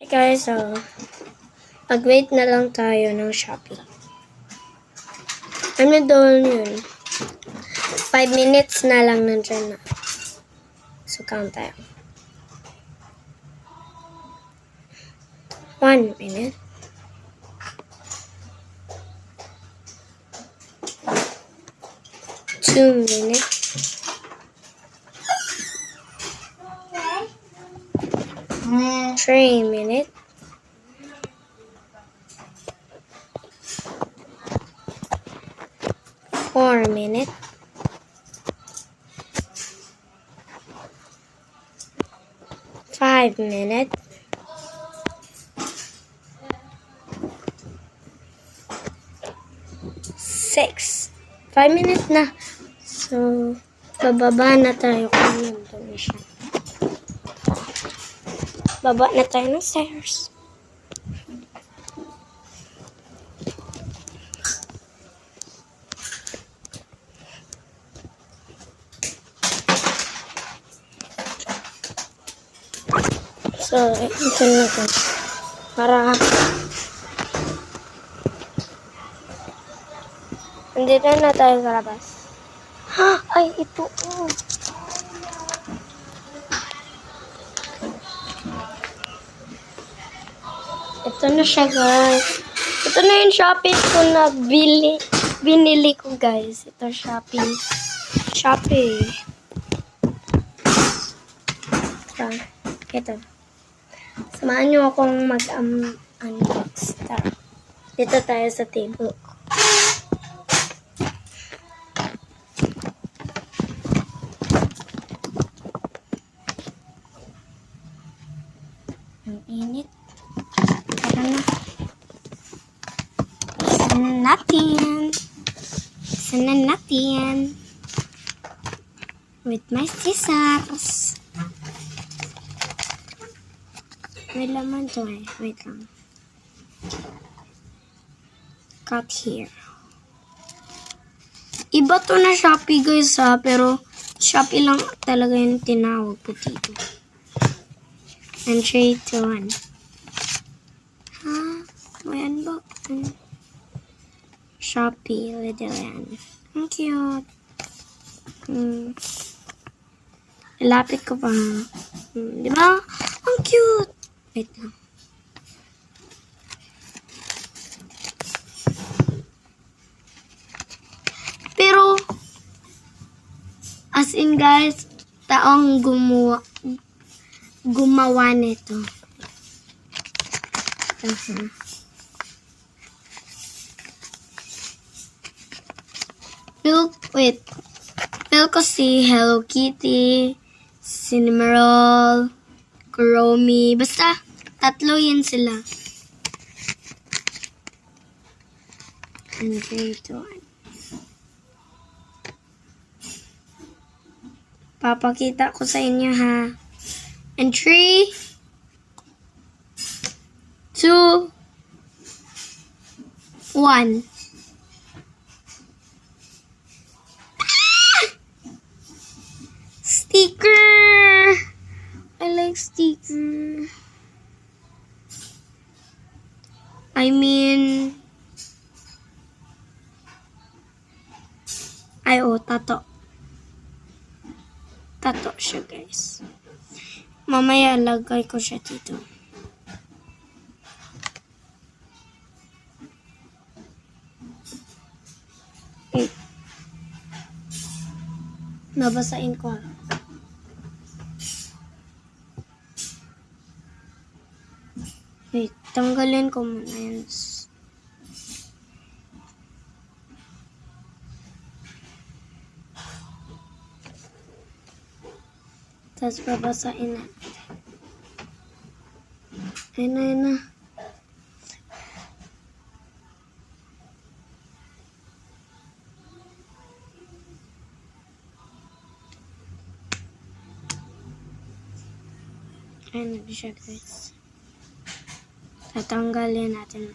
Hey guys, so, mag-wait na lang tayo ng Shopee. Ano doon yun? 5 minutes na lang nandyan na. So, count tayo. 1 minute. Two minutes. Three minutes. Four minutes. Five minutes. Six. Five minutes na. So, bababa na tayo kung nandun na siya. Baba na tayo ng stairs. So, ito na ito. Para Nandito na tayo sa labas. Ha! Ay, ito. Oh. Ito na siya, guys. Ito na yung Shopee ko na bili, binili ko, guys. Ito, Shopee. Shopee. Ito. Ito. Samahan niyo akong mag-unbox. Tara. Dito tayo sa table ko. Ang init. Tara na. Isa na natin. Isa na natin. With my scissors. May laman to eh. Wait lang. Cut here. Iba to na Shopee guys ha, pero Shopee lang talaga yung tinawag po dito. And 3, 2, 1. Ha? May unbox. Shopee, yan. Ang cute. Hmm. Ilapit ko pa. Hmm, di ba? Ang cute. Wait lang. Pero, as in guys, taong gumawa, gumawa nito. Uh-huh. Feel, wait. Feel ko si Hello Kitty, Cinnamoroll, Kuromi. Basta, tatlo yun sila. And two, one. Papakita ko sa inyo ha. And three, two, one. Sticker! I like sticker. I mean, ay oh, tato. Tato siya guys. Mamaya lagay ko siya dito. Nabasain ko. Wait, tanggalin ko muna yan. Tapos babasain na. Ayun na, ayun na. Ayun na siya guys. Tatanggalin natin.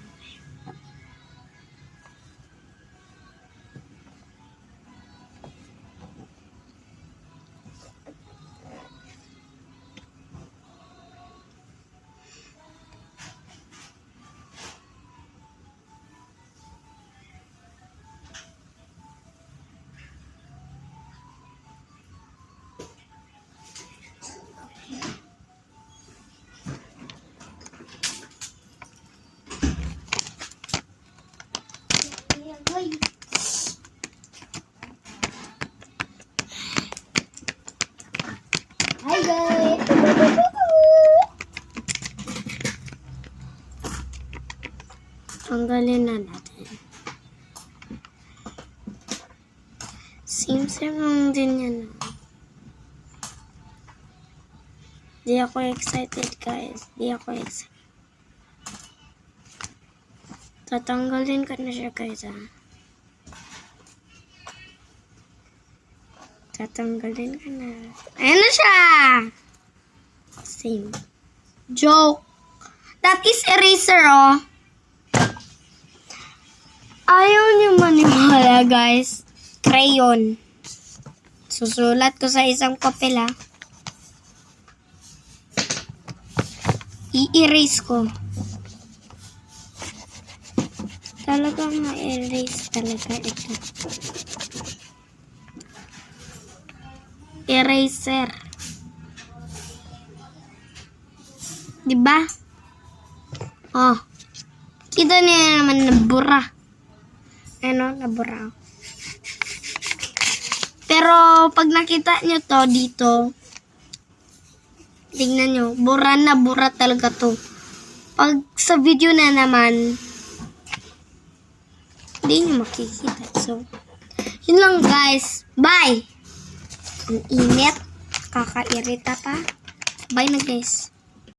Tanggalin na natin. Same same lang din yan. ah. Di ako excited guys. Di ako excited. Tatanggalin ko na siya guys ah. Tatanggalin ko na. Ayan na siya! Same. Joke. That is eraser oh. Ayaw niyo maniwala guys. Crayon. Susulat ko sa isang papel ah. I-erase ko. Talagang ma-erase talaga ito. Eraser. Diba? Oh. Kita niya naman nabura. Ano, nabura. Pero pag nakita nyo to dito, tingnan nyo, bura na bura talaga to. Pag sa video na naman, hindi nyo makikita. So, yun lang guys. Bye! Ang init. Kakairita pa. Bye na guys.